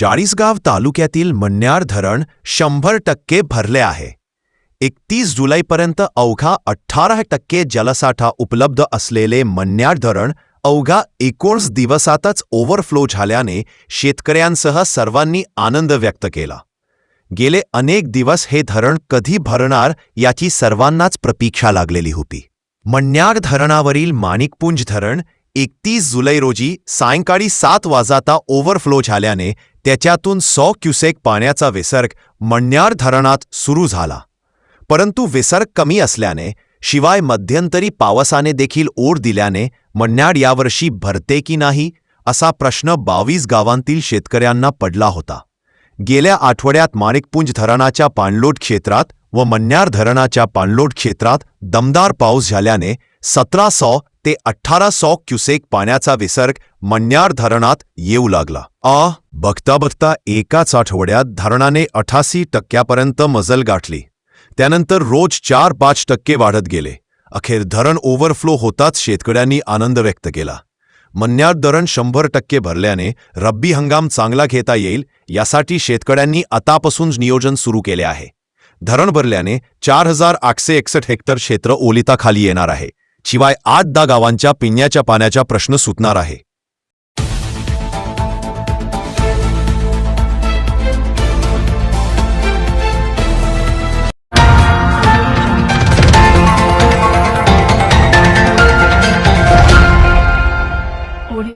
चाळीसगाव तालुक्यातील मन्यार धरण शंभर टक्के भरले आहे. एकतीस जुलैपर्यंत अवघा अठ्ठारा टक्के जलसाठा उपलब्ध असलेले मन्यार धरण अवघा एकोणीस दिवसातच ओव्हरफ्लो झाल्याने शेतकऱ्यांसह सर्वांनी आनंद व्यक्त केला. गेले अनेक दिवस हे धरण कधी भरणार याची सर्वांनाच प्रतीक्षा लागलेली होती. मन्यार धरणावरील माणिकपुंज धरण एकतीस जुलै रोजी सायंकाळी सात वाजाता ओव्हरफ्लो झाल्याने त्याच्यातून सौ क्युसेक पाण्याचा विसर्ग मण्यार धरणात सुरू झाला. परंतु विसर्ग कमी असल्याने शिवाय मध्यंतरी पावसाने देखील ओढ दिल्याने मण्यार यावर्षी भरते की नाही असा प्रश्न बावीस गावांतील शेतकऱ्यांना पडला होता. गेल्या आठवड्यात माणिकपुंज धरणाच्या पाणलोट क्षेत्रात व मन्यार धरणाच्या पाणलोट क्षेत्रात दमदार पाऊस झाल्याने सतरा सौ ते अठरा सौ क्युसेक पाण्याचा विसर्ग मण्यार धरणात येऊ लागला. आ बघता बघता एकाच आठवड्यात धरणाने अठासी टक्क्यापर्यंत मजल गाठली. त्यानंतर रोज चार पाच टक्के वाढत गेले. अखेर धरण ओव्हरफ्लो होताच शेतकऱ्यांनी आनंद व्यक्त केला. मन्यार धरण शंभर टक्के भरल्याने रब्बी हंगाम चांगला घेता येईल यासाठी शेतकऱ्यांनी आतापासून नियोजन सुरू केले आहे. धरण भरल्याने चार हजार आठशे एकसष्ट हेक्टर क्षेत्र ओलिताखाली येणार आहे. शिवाय आठ दहा गावांच्या पिण्याच्या पाण्याचा प्रश्न सुटणार आहे.